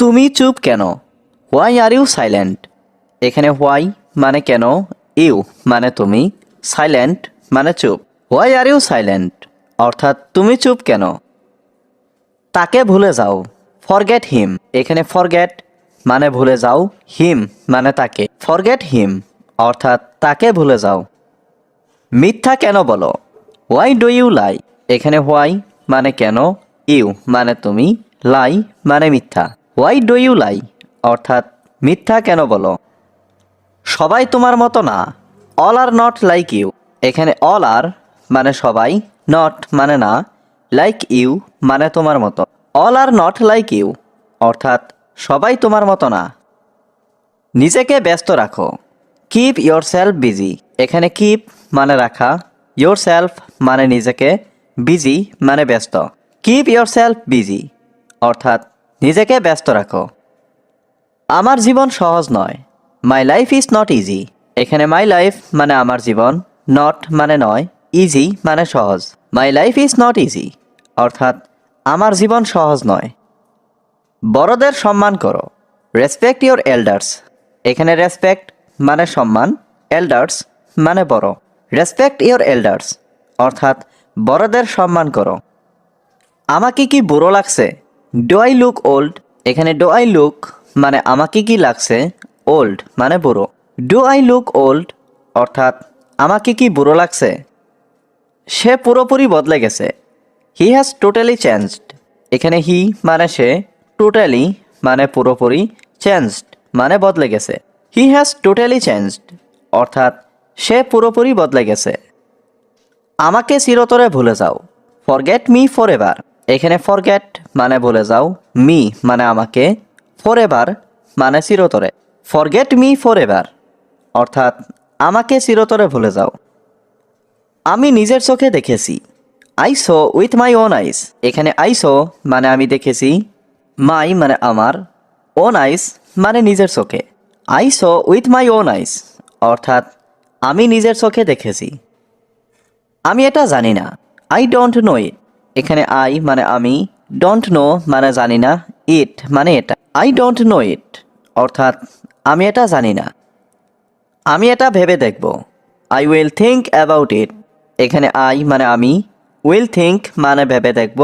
তুমি চুপ কেন? হোয়াই আর ইউ সাইলেন্ট এখানে হোয়াই মানে কেন? ইউ মানে তুমি। সাইলেন্ট মানে চুপ। হোয়াই আর ইউ সাইলেন্ট অর্থাৎ তুমি চুপ কেন? তাকে ভুলে যাও। ফরগেট হিম এখানে ফরগেট মানে ভুলে যাও। হিম মানে তাকে। ফরগেট হিম অর্থাৎ তাকে ভুলে যাও। মিথ্যা কেন বলো? হোয়াই ডু ইউ লাই এখানে হোয়াই মানে কেন? ইউ মানে তুমি। লাই মানে মিথ্যা। হোয়াই ডু ইউ লাই অর্থাৎ মিথ্যা কেন বলো? সবাই তোমার মতো না। All are not like you এখানে অল আর মানে সবাই নট মানে না। লাইক ইউ মানে তোমার মতো। All are not like you অর্থাৎ সবাই তোমার মতো না। নিজেকে ব্যস্ত রাখো। কিপ ইয়োর সেলফ বিজি এখানে কিপ মানে রাখা ইয়োর সেলফ মানে নিজেকে বিজি মানে ব্যস্ত। কিপ ইয়োর সেলফ বিজি অর্থাৎ নিজেকে ব্যস্ত রাখো। আমার জীবন সহজ নয়। My life is not easy এখানে মাই লাইফ মানে আমার জীবন নট মানে নয়। ইজি মানে সহজ। My life is not easy অর্থাৎ আমার জীবন সহজ নয়। বড়দের সম্মান করো। রেসপেক্ট ইওর এল্ডার্স এখানে রেসপেক্ট মানে সম্মান এল্ডার্স মানে বড়। রেসপেক্ট ইওর এল্ডার্স অর্থাৎ বড়দের সম্মান করো। আমাকে কি বুড়ো লাগছে? ডো আই লুক ওল্ড এখানে ডো আই লুক মানে আমাকে কি লাগছে? ওল্ড মানে বুড়ো। ডু আই লুক ওল্ড অর্থাৎ আমাকে কি বুড়ো লাগছে? সে পুরোপুরি বদলে গেছে। হি হ্যাজ টোটালি চেঞ্জড এখানে হি মানে সে টোটালি মানে পুরোপুরি চেঞ্জড মানে বদলে গেছে। হি হ্যাজ টোটালি চেঞ্জড অর্থাৎ সে পুরোপুরি বদলে গেছে। আমাকে চিরতরে ভুলে যাও। ফরগেট মি ফর এভার এখানে ফরগেট মানে ভুলে যাও মি মানে আমাকে ফর এভার মানে চিরতরে। ফরগেট মি ফর এভার অর্থাৎ আমাকে চিরতরে ভুলে যাও। আমি নিজের চোখে দেখেছি। আইসো উইথ মাই ওন আইস এখানে আইসো মানে আমি দেখেছি মাই মানে আমার ওন আইস মানে নিজের চোখে। আইসো উইথ মাই ওন আইস অর্থাৎ আমি নিজের চোখে দেখেছি। আমি এটা জানি না। আই ডোন্ট নো ইট এখানে আই মানে আমি ডোন্ট নো মানে জানি না ইট মানে এটা। আই ডোন্ট নো ইট অর্থাৎ আমি এটা জানি না। আমি এটা ভেবে দেখব। I will think about it এখানে আই মানে আমি উইল থিঙ্ক মানে ভেবে দেখব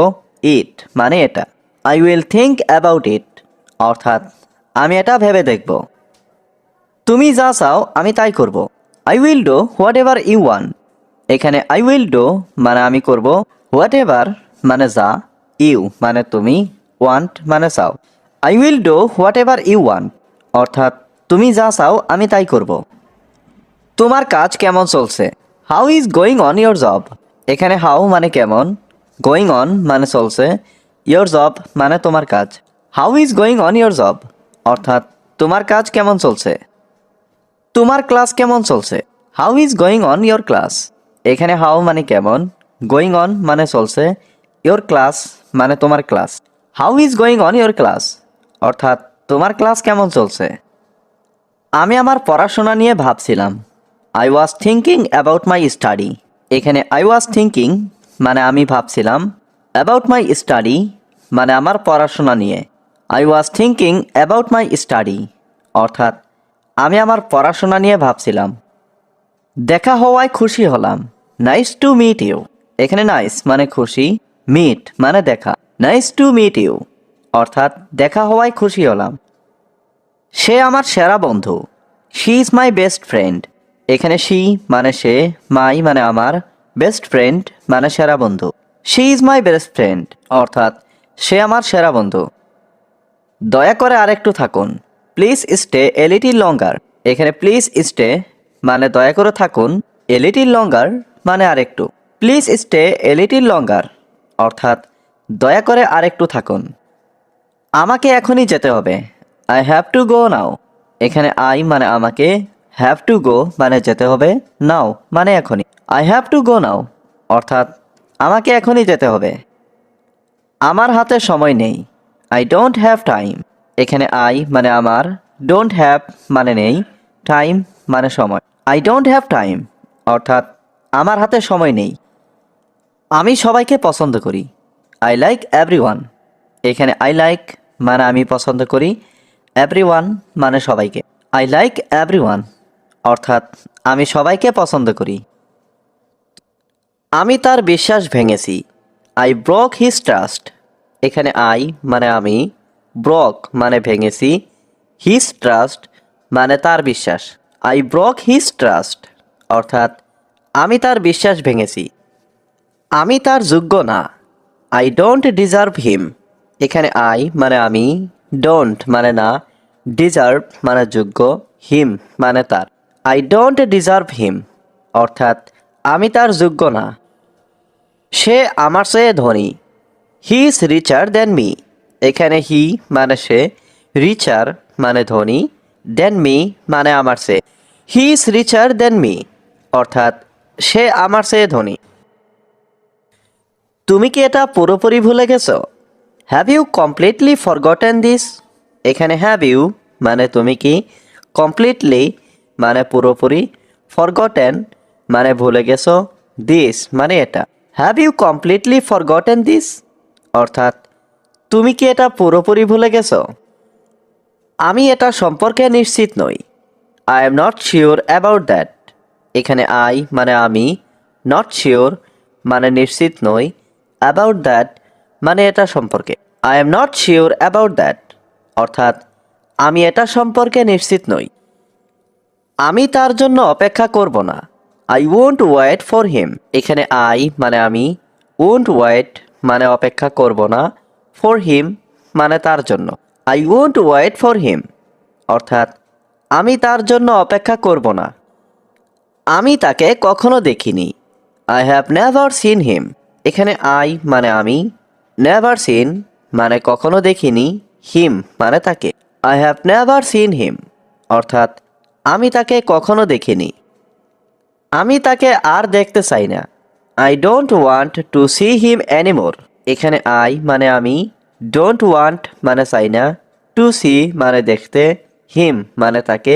ইট মানে এটা। I will think about it অর্থাৎ আমি এটা ভেবে দেখব। তুমি যা চাও আমি তাই করব। I will do whatever you want এখানে আই উইল ডো মানে আমি করব হোয়াট এভার মানে যা ইউ মানে তুমি ওয়ান্ট মানে চাও। I will do whatever you want অর্থাৎ তুমি যা চাও আমি তাই করব। তোমার কাজ কেমন চলছে? How is going on your job এখানে হাউ মানে কেমন গোয়িং অন মানে চলছে ইয়োর জব মানে তোমার কাজ। How is going on your job অর্থাৎ, তোমার কাজ কেমন চলছে? তোমার ক্লাস কেমন চলছে? How is going on your class এখানে হাউ মানে কেমন গোয়িং অন মানে চলছে ইয়োর ক্লাস মানে তোমার class how is going on your class অর্থাৎ, তোমার ক্লাস কেমন চলছে? আমি আমার পড়াশোনা নিয়ে ভাবছিলাম। I was thinking about my study এখানে আই ওয়াজ থিঙ্কিং মানে আমি ভাবছিলাম অ্যাবাউট মাই স্টাডি মানে আমার পড়াশোনা নিয়ে। I was thinking about my study অর্থাৎ আমি আমার পড়াশোনা নিয়ে ভাবছিলাম। দেখা হওয়ায় খুশি হলাম। নাইস টু মিট ইউ এখানে নাইস মানে খুশি মিট মানে দেখা। নাইস টু মিট ইউ অর্থাৎ দেখা হওয়ায় খুশি হলাম। সে আমার সেরা বন্ধু। She is my best friend এখানে শি মানে সে মাই মানে আমার বেস্ট ফ্রেন্ড মানে সেরা বন্ধু। She is my best friend অর্থাৎ সে আমার সেরা বন্ধু। দয়া করে আরেকটু থাকুন। প্লিজ স্টে এ লঙ্গার এখানে প্লিজ স্টে মানে দয়া করে থাকুন এ লঙ্গার মানে আরেকটু। প্লিজ স্টে এ লঙ্গার অর্থাৎ দয়া করে আরেকটু থাকুন। আমাকে এখনই যেতে হবে। I have to go now এখানে আই মানে আমাকে হ্যাভ টু গো মানে যেতে হবে নাও মানে এখনই। I have to go now অর্থাৎ আমাকে এখনই যেতে হবে। আমার হাতে সময় নেই। আই ডোন্ট হ্যাভ টাইম এখানে আই মানে আমার ডোন্ট হ্যাভ মানে নেই। টাইম মানে সময়। আই ডোন্ট হ্যাভ টাইম অর্থাৎ আমার হাতে সময় নেই। আমি সবাইকে পছন্দ করি। আই লাইক এভরি এখানে আই লাইক মানে আমি পছন্দ করি। এভরি মানে সবাইকে। আই লাইক এভরি অর্থাৎ আমি সবাইকে পছন্দ করি। আমি তার বিশ্বাস ভেঙেছি। আই ব্রক হিজ ট্রাস্ট এখানে আই মানে আমি ব্রক মানে ভেঙেছি। হিজ ট্রাস্ট মানে তার বিশ্বাস। আই ব্রক হিজ ট্রাস্ট অর্থাৎ আমি তার বিশ্বাস ভেঙেছি। আমি তার যোগ্য না। আই ডোন্ট ডিজার্ভ হিম এখানে আই মানে আমি ডোন্ট মানে না। ডিজার্ভ মানে যোগ্য। হিম মানে তার। আই ডোন্ট ডিজার্ভ হিম অর্থাৎ আমি তার যোগ্য না। সে আমার চেয়ে ধনী। হি ইজ রিচার দেন মি এখানে হি মানে সে রিচার মানে ধনী দেন মি মানে আমার চেয়ে। হি ইজ রিচার দেন মি অর্থাৎ সে আমার চেয়ে ধনী। তুমি কি এটা পুরোপুরি ভুলে গেছো? Have you completely forgotten this এখানে হ্যাভ ইউ মানে তুমি কি কমপ্লিটলি মানে পুরোপুরি ফরগটেন মানে ভুলে গেছো দিস মানে এটা। Have you completely forgotten this অর্থাৎ, তুমি কি এটা পুরোপুরি ভুলে গেছো? আমি এটা সম্পর্কে নিশ্চিত নই। I am not sure about that এখানে আই মানে আমি নট শিওর মানে নিশ্চিত নই অ্যাবাউট দ্যাট মানে এটা সম্পর্কে। I am not sure about that অর্থাৎ, আমি এটা সম্পর্কে নিশ্চিত নই। আমি তার জন্য অপেক্ষা করব না। I won't wait for him এখানে আই মানে আমি। ওয়ন্ট ওয়েট মানে অপেক্ষা করব না। ফর হিম মানে তার জন্য। I won't wait for him অর্থাৎ, আমি তার জন্য অপেক্ষা করব না। আমি তাকে কখনো দেখিনি। I have never seen him এখানে আই মানে আমি। নেভার সিন মানে কখনো দেখিনি। হিম মানে তাকে। I have never seen him অর্থাৎ আমি তাকে কখনো দেখিনি। আমি তাকে আর দেখতে চাই না। I don't want to see him anymore এখানে আই মানে আমি ডোন্ট ওয়ান্ট মানে চাই না। টু সি মানে দেখতে হিম মানে তাকে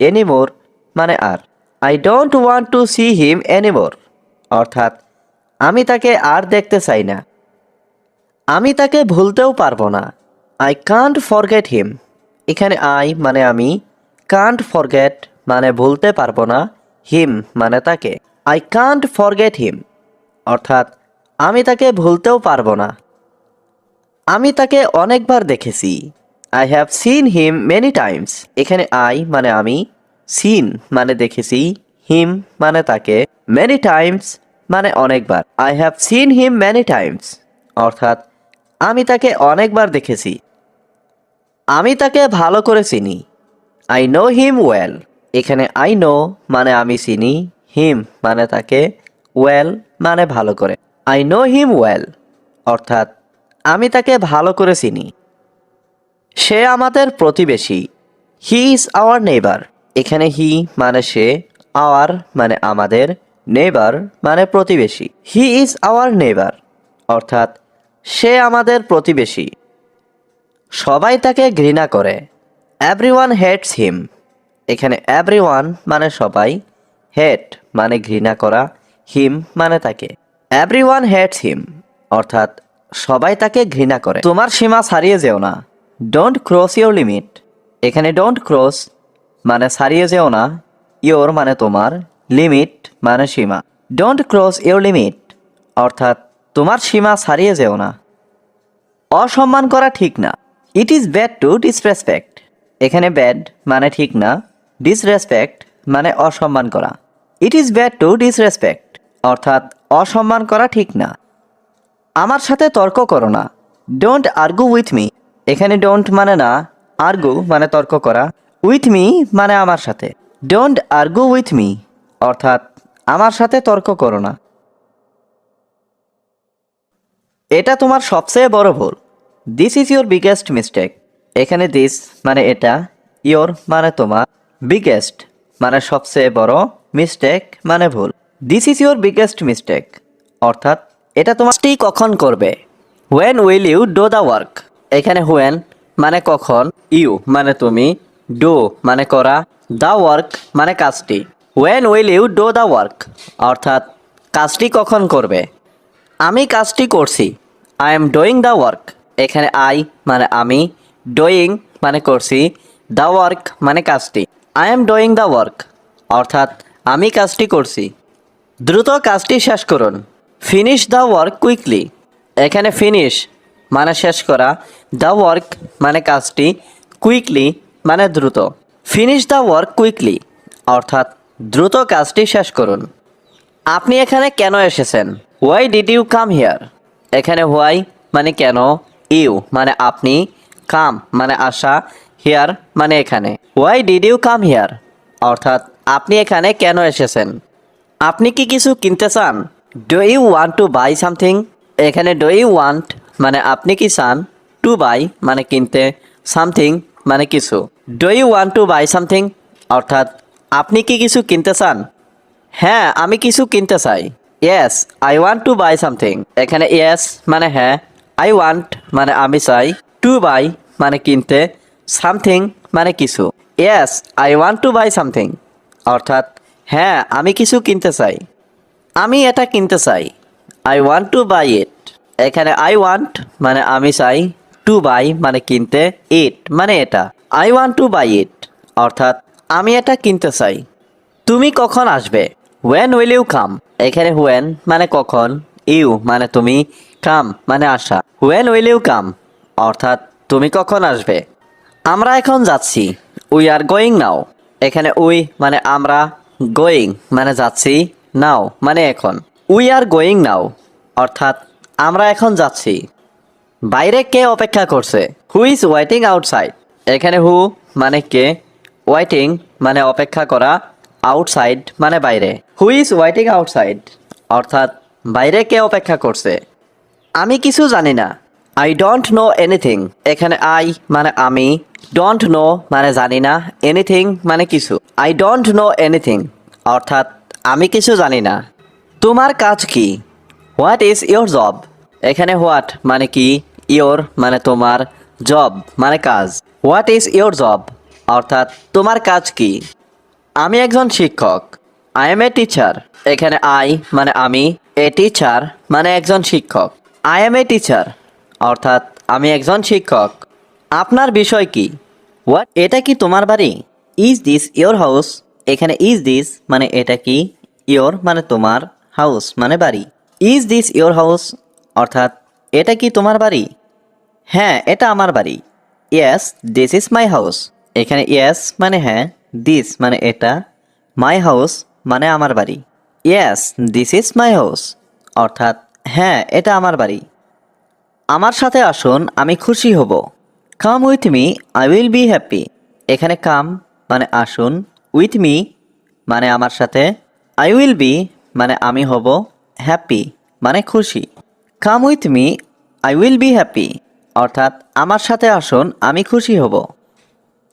এনিমোর মানে আর। I don't want to see him anymore অর্থাৎ, আমি তাকে আর দেখতে চাই না। আমি তাকে ভুলতেও পারব না। আই কান্ট ফরগেট হিম এখানে আই মানে আমি কান্ট ফরগেট মানে ভুলতে পারব না হিম মানে তাকে। আই কান্ট ফরগেট হিম অর্থাৎ আমি তাকে ভুলতেও পারব না। আমি তাকে অনেকবার দেখেছি। I have seen him many times এখানে আই মানে আমি সিন মানে দেখেছি হিম মানে তাকে মেনি টাইমস মানে অনেকবার। I have seen him many times অর্থাৎ আমি তাকে অনেকবার দেখেছি। আমি তাকে ভালো করে চিনি। আই নো হিম ওয়েল এখানে আই নো মানে আমি চিনি হিম মানে তাকে ওয়েল মানে ভালো করে। আই নো হিম ওয়েল অর্থাৎ আমি তাকে ভালো করে চিনি। সে আমাদের প্রতিবেশী। হি ইজ আওয়ার নেইবার এখানে হি মানে সে আওয়ার মানে আমাদের নেইবার মানে প্রতিবেশী। হি ইজ আওয়ার নেইবার অর্থাৎ সে আমাদের প্রতিবেশী। সবাই তাকে ঘৃণা করে। এভরিওয়ান হেটস হিম এখানে এভরিওয়ান মানে সবাই হেট মানে ঘৃণা করা হিম মানে তাকে। এভরিওয়ান হেটস হিম অর্থাৎ সবাই তাকে ঘৃণা করে। তোমার সীমা ছাড়িয়ে যেও না। ডোন্ট ক্রস ইউর লিমিট এখানে ডোন্ট ক্রস মানে ছাড়িয়ে যেও না। ইয়োর মানে তোমার লিমিট মানে সীমা। ডোন্ট ক্রস ইউর লিমিট অর্থাৎ তোমার সীমা ছাড়িয়ে যেও না। অসম্মান করা ঠিক না। It is bad to disrespect এখানে ব্যাড মানে ঠিক না ডিসরেসপেক্ট মানে অসম্মান করা। It is bad to disrespect অর্থাৎ অসম্মান করা ঠিক না। আমার সাথে তর্ক করো না। ডোন্ট আর্গু উইথ মি এখানে ডোন্ট মানে না আর্গু মানে তর্ক করা। উইথ মি মানে আমার সাথে। ডোন্ট আর্গু উইথ মি অর্থাৎ আমার সাথে তর্ক করো না। এটা তোমার সবচেয়ে বড় ভুল। This is your biggest mistake এখানে দিস মানে এটা ইয়োর মানে তোমার বিগেস্ট মানে সবচেয়ে বড় মিস্টেক মানে ভুল। This is your biggest mistake অর্থাৎ এটা তোমারটি কখন করবে? When will you do the work এখানে হোয়েন মানে কখন ইউ মানে তুমি ডো মানে করা দ্য ওয়ার্ক মানে কাজটি। When will you do the work অর্থাৎ কাজটি কখন করবে? আমি কাজটি করছি I am doing the work এখানে আই মানে আমি ডুইং মানে করছি দ্য ওয়ার্ক মানে কাজটি। I am doing the work অর্থাৎ আমি কাজটি করছি। দ্রুত কাজটি শেষ করুন। ফিনিশ দ্য ওয়ার্ক কুইকলি এখানে ফিনিশ মানে শেষ করা দ্য ওয়ার্ক মানে কাজটি কুইকলি মানে দ্রুত। ফিনিশ দ্য ওয়ার্ক কুইকলি অর্থাৎ দ্রুত কাজটি শেষ করুন। আপনি এখানে কেন এসেছেন? Why did you come here এখানে হোয়াই মানে কেন? ইউ মানে আপনি কাম মানে আসা হিয়ার মানে এখানে। Why did you come here অর্থাৎ, আপনি এখানে কেন এসেছেন? আপনি কি কিছু কিনতে চান? Do you want to buy something এখানে ডু ইউ ওয়ান্ট মানে আপনি কি চান? টু বাই মানে কিনতে। সামথিং মানে কিছু। Do you want to buy something অর্থাৎ, আপনি কি কিছু কিনতে চান? হ্যাঁ আমি কিছু কিনতে চাই। Yes I want to buy something এখানে ইয়েস মানে হ্যাঁ। আই ওয়ান্ট মানে আমি চাই। টু বাই মানে কিনতে সামথিং মানে কিছু। Yes I want to buy something অর্থাৎ হ্যাঁ আমি কিছু কিনতে চাই। আমি এটা কিনতে চাই। I want to buy it এখানে আই ওয়ান্ট মানে আমি চাই টু বাই মানে কিনতে ইট মানে এটা। I want to buy it অর্থাৎ, আমি এটা কিনতে চাই। তুমি কখন আসবে? ওয়েন উইল ইউ কাম এখানে হোয়েন মানে কখন? ইউ মানে তুমি কাম মানে আসা। ওয়েন উইল ইউ কাম অর্থাৎ তুমি কখন আসবে? আমরা এখন যাচ্ছি। উই আর গোয়িং নাও এখানে উই মানে আমরা গোয়িং মানে যাচ্ছি নাও মানে এখন। উই আর গোয়িং নাও অর্থাৎ আমরা এখন যাচ্ছি। বাইরে কে অপেক্ষা করছে? হু ইজ ওয়েটিং আউটসাইড এখানে হু মানে কে? ওয়েটিং মানে অপেক্ষা করা আউটসাইড মানে বাইরে। হু ইজ ওয়েটিং আউটসাইড অর্থাৎ বাইরে কে অপেক্ষা করছে? আমি কিছু জানি না। আই ডোন্ট নো এনিথিং এখানে আই মানে আমি। ডোন্ট নো মানে জানি না। এনিথিং মানে কিছু। আই ডোন্ট নো এনিথিং অর্থাৎ আমি কিছু জানি না। তোমার কাজ কি? হোয়াট ইজ ইয়োর জব এখানে হোয়াট মানে কি? ইয়োর মানে তোমার জব মানে কাজ। হোয়াট ইজ ইয়োর জব অর্থাৎ তোমার কাজ কি? আমি একজন শিক্ষক। আই এম এ টিচার এখানে আই মানে আমি। এ টিচার মানে একজন শিক্ষক। আই এম এ টিচার অর্থাৎ আমি একজন শিক্ষক। আপনার বিষয় কি? হোয়াট এটা কি তোমার বাড়ি? ইজ দিস ইয়োর হাউস এখানে ইজ দিস মানে এটা কি? ইয়োর মানে তোমার হাউস মানে বাড়ি। ইজ দিস ইয়োর হাউস অর্থাৎ এটা কি তোমার বাড়ি? হ্যাঁ এটা আমার বাড়ি। Yes this is my house এখানে ইয়েস মানে হ্যাঁ দিস মানে এটা। মাই হাউস মানে আমার বাড়ি। Yes this is my house অর্থাৎ হ্যাঁ এটা আমার বাড়ি। আমার সাথে আসুন, আমি খুশি হব। Come with me I will be happy এখানে কাম মানে আসুন উইথ মি মানে আমার সাথে আই উইল বি মানে আমি হব হ্যাপি মানে খুশি। Come with me I will be happy অর্থাৎ আমার সাথে আসুন, আমি খুশি হব।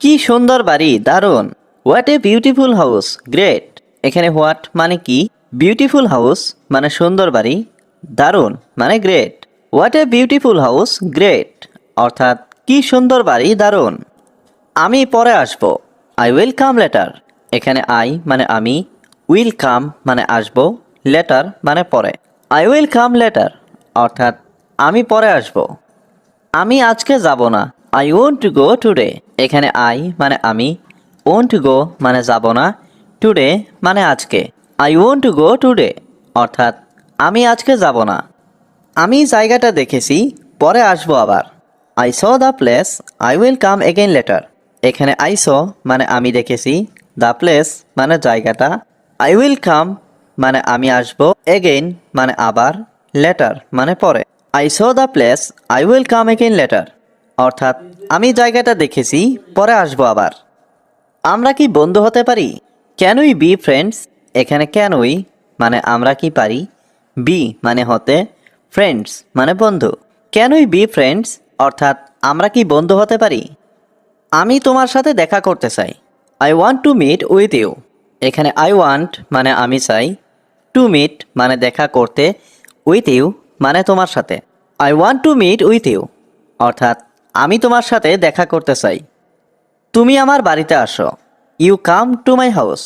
কি সুন্দর বাড়ি, দারুণ। What a beautiful house great এখানে হোয়াট মানে কি? বিউটিফুল হাউস মানে সুন্দর বাড়ি, দারুণ মানে great what a beautiful house great অর্থাৎ কি সুন্দর বাড়ি, দারুণ। আমি পরে আসব। আই উইল কাম লেটার এখানে আই মানে আমি উইল কাম মানে আসব লেটার মানে পরে। আই উইল কাম লেটার অর্থাৎ আমি পরে আসব। আমি আজকে যাব না। আই ওন্ট গো টুডে এখানে আই মানে আমি ওন্ট গো মানে যাব না। টুডে মানে আজকে। আই ওন্ট গো টুডে অর্থাৎ আমি আজকে যাব না। আমি জায়গাটা দেখেছি, পরে আসব আবার। I saw the place I will come again later এখানে আই স মানে আমি দেখেছি দ্য প্লেস মানে জায়গাটা। আই উইল কাম মানে আমি আসব এগেইন মানে আবার লেটার মানে পরে। I saw the place I will come again later অর্থাৎ, আমি জায়গাটা দেখেছি, পরে আসব আবার। আমরা কি বন্ধু হতে পারি? ক্যান উই বি ফ্রেন্ডস এখানে ক্যান উই মানে আমরা কি পারি? বি মানে হতে ফ্রেন্ডস মানে বন্ধু। ক্যান উই বি ফ্রেন্ডস অর্থাৎ আমরা কি বন্ধু হতে পারি? আমি তোমার সাথে দেখা করতে চাই। I want to meet with you এখানে আই ওয়ান্ট মানে আমি চাই। টু মিট মানে দেখা করতে। উইথ ইউ মানে তোমার সাথে। I want to meet with you অর্থাৎ আমি তোমার সাথে দেখা করতে চাই। তুমি আমার বাড়িতে আসো। You come to my house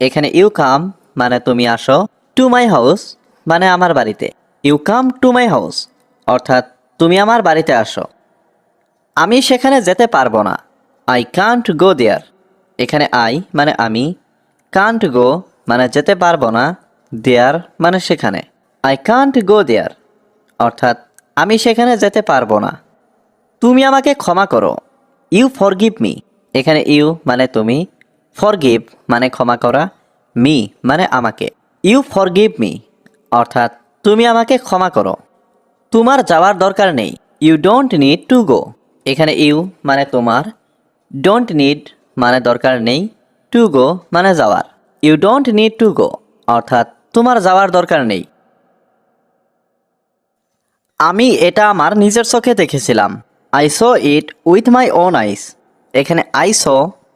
এখানে ইউ কাম মানে তুমি আসো। টু মাই হাউস মানে আমার বাড়িতে। You come to my house অর্থাৎ, তুমি আমার বাড়িতে আসো। আমি সেখানে যেতে পারব না। আই কান্ট গো দেয়ার এখানে আই মানে আমি। কান্ট গো মানে যেতে পারব না। দেয়ার মানে সেখানে। আই কান্ট গো দেয়ার অর্থাৎ, আমি সেখানে যেতে পারব না। তুমি আমাকে ক্ষমা করো। ইউ ফরগিভ মি এখানে ইউ মানে তুমি। ফরগিভ মানে ক্ষমা করা। মি মানে আমাকে। ইউ ফরগিভ মি অর্থাৎ তুমি আমাকে ক্ষমা করো। তোমার যাওয়ার দরকার নেই। You don't need to go এখানে ইউ মানে তোমার। ডোন্ট নিড মানে দরকার নেই। টু গো মানে যাওয়ার। You don't need to go অর্থাৎ তোমার যাওয়ার দরকার নেই। আমি এটা আমার নিজের চোখে দেখেছিলাম। I saw it with my own eyes এখানে আই স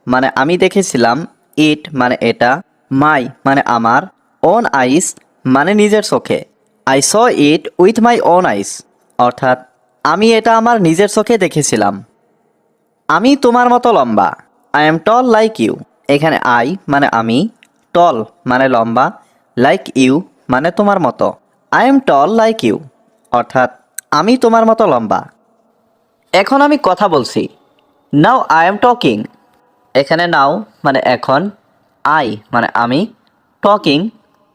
মানে আমি দেখেছিলাম। ইট মানে এটা। মাই মানে আমার। ওন আইস মানে নিজের চোখে। I saw it with my own eyes অর্থাৎ আমি এটা আমার নিজের চোখে দেখেছিলাম। আমি তোমার মতো লম্বা। I am tall like you এখানে আই মানে আমি টল মানে লম্বা লাইক ইউ মানে তোমার মতো। I am tall like you অর্থাৎ আমি তোমার মতো লম্বা। এখন আমি কথা বলছি। নাও আই এম টকিং এখানে নাও মানে এখন আই মানে আমি টকিং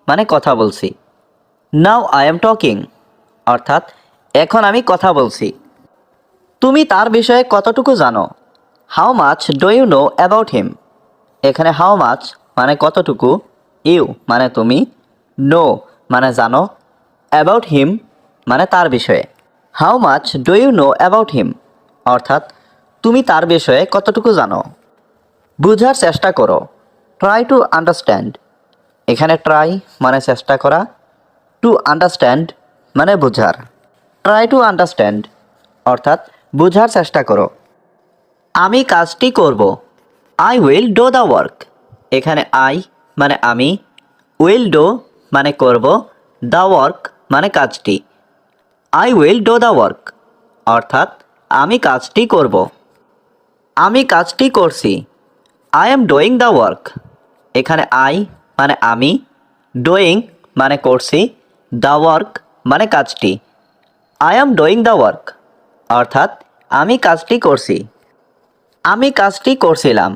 মানে কথা বলছি। নাও আই এম টকিং অর্থাৎ, এখন আমি কথা বলছি। তুমি তার বিষয়ে কতটুকু জানো? How much do you know about him এখানে হাউ মাচ মানে কতটুকু? ইউ মানে তুমি। নো মানে জানো। অ্যাবাউট হিম মানে তার বিষয়ে। How much do you know about him অর্থাৎ, তুমি তার বিষয়ে কতটুকু জানো? বুঝার চেষ্টা করো। ট্রাই টু আন্ডারস্ট্যান্ড এখানে ট্রাই মানে চেষ্টা করা। টু আন্ডারস্ট্যান্ড মানে বুঝার। ট্রাই টু আন্ডারস্ট্যান্ড অর্থাৎ বোঝার চেষ্টা করো। আমি কাজটি করব। I will do the work এখানে আই মানে আমি উইল ডো মানে করব দ্য ওয়ার্ক মানে কাজটি। I will do the work অর্থাৎ আমি কাজটি করব। আমি কাজটি করছি। I am doing the work এখানে আই মানে আমি ডুইং মানে করছি। দ্য ওয়ার্ক মানে কাজটি। I am doing the work অর্থাৎ আমি কাজটি করছি। আমি কাজটি করছিলাম।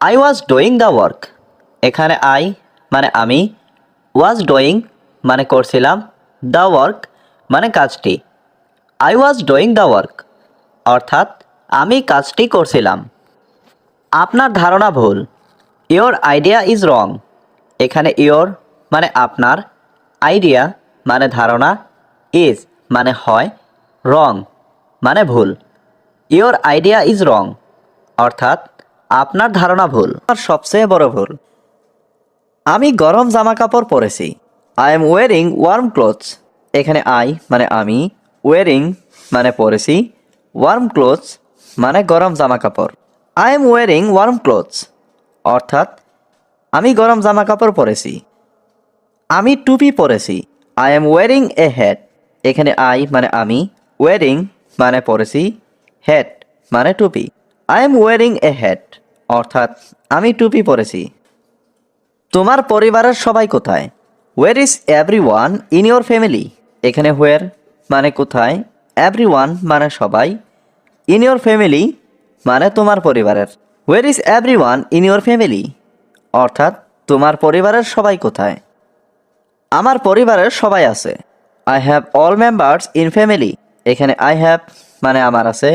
I was doing the work এখানে আই মানে আমি ওয়াজ ডুইং মানে করছিলাম। দ্য ওয়ার্ক মানে কাজটি। I was doing the work অর্থাৎ আমি কাজটি করছিলাম। আপনার ধারণা ভুল। ইয়োর আইডিয়া ইজ রং এখানে ইয়োর মানে আপনার আইডিয়া মানে ধারণা ইজ মানে হয় রং মানে ভুল। ইয়োর আইডিয়া ইজ রং অর্থাৎ আপনার ধারণা ভুল। আর সবচেয়ে বড় ভুল। আমি গরম জামা কাপড় পরেছি। I am wearing warm clothes এখানে আই মানে আমি ওয়ারিং মানে পরেছি। ওয়ার্ম ক্লোথস মানে গরম জামা কাপড় I am wearing warm clothes অর্থাৎ আমি গরম জামা কাপড় পরেছি। আমি টুপি পরেছি I am wearing a hat এখানে আই মানে আমি। ওয়ারিং মানে পরেছি হ্যাট মানে টুপি I am wearing a hat অর্থাৎ আমি টুপি পরেছি তোমার পরিবারের সবাই কোথায়? Where is everyone in your family এখানে হোয়ার মানে কোথায়? এভরি ওয়ান মানে সবাই। ইন ইয়োর ফ্যামিলি মানে তোমার পরিবারের। Where is everyone in your family অর্থাৎ তোমার পরিবারের সবাই কোথায়? আমার পরিবারের সবাই আছে। I have all members in family এখানে আই হ্যাভ মানে আমার আছে।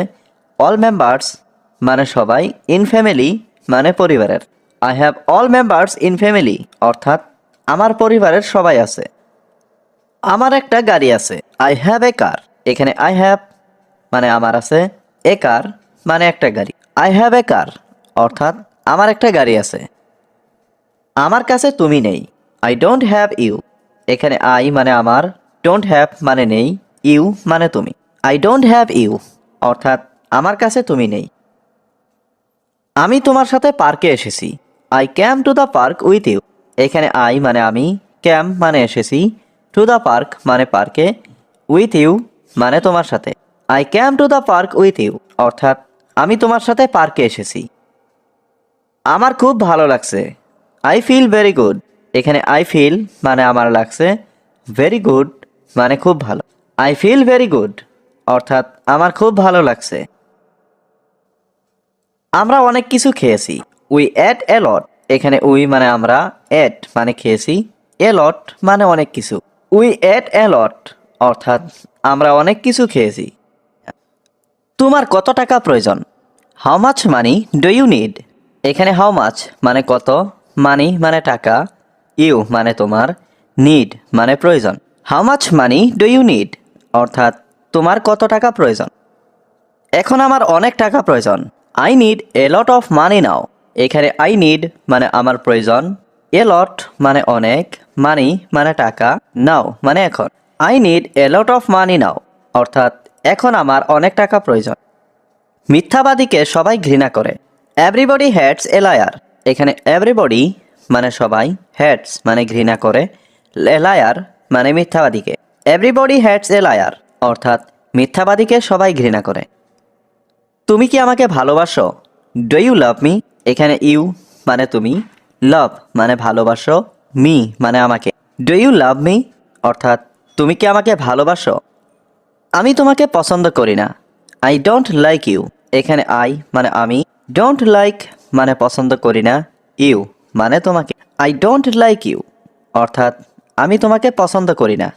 অল মেম্বার্স মানে সবাই ইন ফ্যামিলি মানে পরিবারের। I have all members in family অর্থাৎ আমার পরিবারের সবাই আছে। আমার একটা গাড়ি আছে। আই হ্যাভ এ কার এখানে আই হ্যাভ মানে আমার আছে। এ কার মানে একটা গাড়ি। আই হ্যাভ এ কার অর্থাৎ আমার একটা গাড়ি আছে। আমার কাছে তুমি নেই। আই ডোন্ট হ্যাভ ইউ এখানে আই মানে আমার ডোন্ট হ্যাভ মানে নেই ইউ মানে তুমি। আই ডোন্ট হ্যাভ ইউ অর্থাৎ আমার কাছে তুমি নেই। আমি তোমার সাথে পার্কে এসেছি। I came to the park with you এখানে আই মানে আমি ক্যাম মানে এসেছি। টু দ্য পার্ক মানে পার্কে। উইথ ইউ মানে তোমার সাথে। I came to the park with you অর্থাৎ আমি তোমার সাথে পার্কে এসেছি। আমার খুব ভালো লাগছে। আই ফিল ভেরি গুড এখানে আই ফিল মানে আমার লাগছে ভেরি গুড মানে খুব ভালো। আই ফিল ভেরি গুড অর্থাৎ আমার খুব ভালো লাগছে। আমরা অনেক কিছু খেয়েছি। উই অ্যাট এলট এখানে উই মানে আমরা অ্যাট মানে খেয়েছি। এলট মানে অনেক কিছু। উই অ্যাট এলট অর্থাৎ আমরা অনেক কিছু খেয়েছি। তোমার কত টাকা প্রয়োজন? How much money do you need এখানে হাউ মাছ মানে কত? মানি মানে টাকা। ইউ মানে তোমার নিড মানে প্রয়োজন। How much money do you need অর্থাৎ তোমার কত টাকা প্রয়োজন? এখন আমার অনেক টাকা প্রয়োজন। I need a lot of money now এখানে আই নিড মানে আমার প্রয়োজন। এ লট মানে অনেক। মানি মানে টাকা। নাও মানে এখন। I need a lot of money now অর্থাৎ এখন আমার অনেক টাকা প্রয়োজন। মিথ্যাবাদীকে সবাই ঘৃণা করে। এভরিবডি হ্যাটস এ লায়ার এখানে এভরিবডি মানে সবাই হ্যাটস মানে ঘৃণা করে লায়ার মানে মিথ্যাবাদীকে। এভরিবডি হ্যাটস এ লায়ার অর্থাৎ মিথ্যাবাদীকে সবাই ঘৃণা করে। তুমি কি আমাকে ভালোবাসো? ডু ইউ লাভ মি এখানে ইউ মানে তুমি লাভ মানে ভালোবাসো মি মানে আমাকে। ডু ইউ লাভ মি অর্থাৎ তুমি কি আমাকে ভালোবাসো? আমি তোমাকে পছন্দ করি না। আই ডোন্ট লাইক ইউ এখানে আই মানে আমি। ডোন্ট লাইক মানে পছন্দ করি না ইউ মানে তোমাকে আই ডোন্ট লাইক ইউ অর্থাৎ, আমি তোমাকে পছন্দ করি না।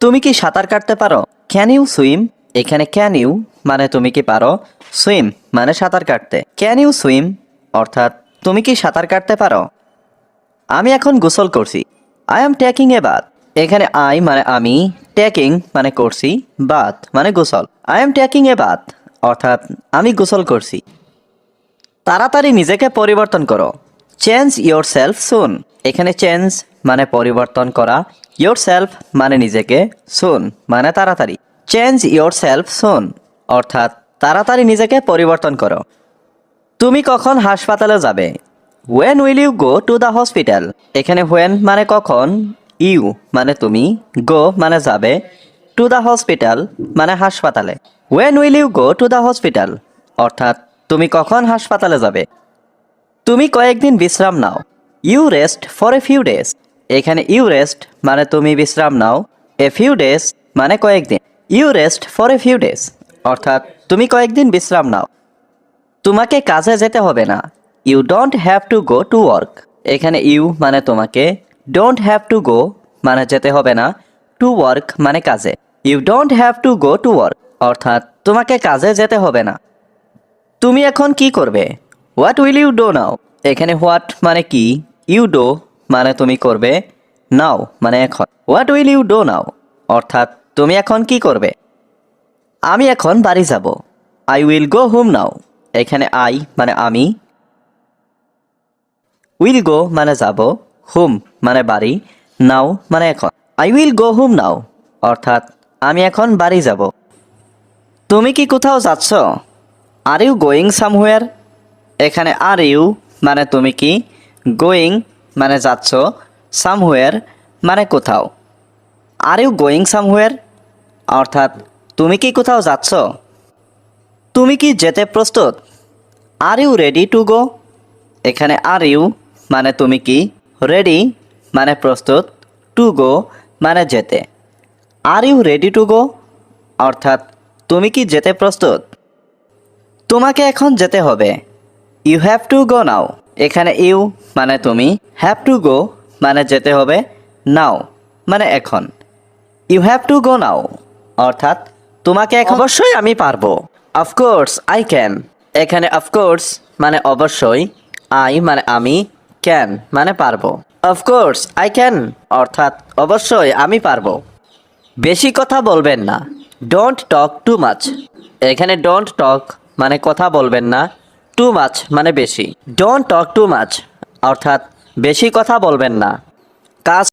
তুমি কি সাঁতার কাটতে পারো? ক্যান ইউ সুইম এখানে ক্যান ইউ মানে তুমি কি পারো? সুইম মানে সাঁতার কাটতে। ক্যান ইউ সুইম অর্থাৎ, তুমি কি সাঁতার কাটতে পারো? আমি এখন গোসল করছি। I am taking a bath এখানে আই মানে আমি টেকিং মানে করছি। বাথ মানে গোসল। I am taking a bath অর্থাৎ, আমি গোসল করছি। তাড়াতাড়ি নিজেকে পরিবর্তন করো। চেঞ্জ ইয়োর সেলফ সুন এখানে চেঞ্জ মানে পরিবর্তন করা ইয়োর সেলফ মানে নিজেকে সুন মানে তাড়াতাড়ি। চেঞ্জ ইয়োর সেলফ সুন অর্থাৎ তাড়াতাড়ি নিজেকে পরিবর্তন করো। তুমি কখন হাসপাতালে যাবে? When will you go to the hospital এখানে হোয়েন মানে কখন ইউ মানে তুমি গো মানে যাবে টু দ্য হসপিটাল মানে হাসপাতালে। When will you go to the hospital অর্থাৎ তুমি কখন হাসপাতালে যাবে? তুমি কয়েকদিন বিশ্রাম নাও। You rest for a few days এখানে ইউ রেস্ট মানে তুমি বিশ্রাম নাও। এ ফিউ ডেজ মানে কয়েকদিন। You rest for a few days অর্থাৎ তুমি কয়েকদিন বিশ্রাম নাও। তোমাকে কাজে যেতে হবে না। You don't have to go to work এখানে ইউ মানে তোমাকে। ডোন্ট হ্যাভ টু গো মানে যেতে হবে না। টু ওয়ার্ক মানে কাজে। You don't have to go to work অর্থাৎ তোমাকে কাজে যেতে হবে না। তুমি এখন কি করবে? What will you do now এখানে হোয়াট মানে কি? ইউ ডো মানে তুমি করবে নাও মানে এখন। What will you do now অর্থাৎ তুমি এখন কি করবে? আমি এখন বাড়ি যাব। I will go home now এখানে আই মানে আমি। উইল গো মানে যাব। হোম মানে বাড়ি। নাও মানে এখন। I will go home now অর্থাৎ আমি এখন বাড়ি যাব। তুমি কি কোথাও যাচ্ছ? আর ইউ গোয়িং সামহুয়ার এখানে আর ইউ মানে তুমি কি? গোয়িং মানে যাচ্ছ সামহুয়ার মানে কোথাও। আর ইউ গোয়িং সামহুয়ার অর্থাৎ তুমি কি কোথাও যাচ্ছ? তুমি কি যেতে প্রস্তুত? Are you ready to go এখানে আর ইউ মানে তুমি কি? রেডি মানে প্রস্তুত টু গো মানে যেতে। Are you ready to go অর্থাৎ তুমি কি যেতে প্রস্তুত? তোমাকে এখন যেতে হবে। You have to go now এখানে ইউ মানে তুমি। হ্যাভ টু গো মানে যেতে হবে। নাও মানে এখন। You have to go now অর্থাৎ তোমাকে এখন অবশ্যই আমি পারব। অফকোর্স আই ক্যান এখানে অফকোর্স মানে অবশ্যই। আই মানে আমি ক্যান মানে পারব। অফকোর্স আই ক্যান অর্থাৎ অবশ্যই আমি পারব। বেশি কথা বলবেন না। ডোন্ট টক টু মাচ এখানে ডোন্ট টক মানে কথা বলবেন না। টু মাছ মানে বেশি। ডোন্ট টক টু মাছ অর্থাৎ বেশি কথা বলবেন না। কাজ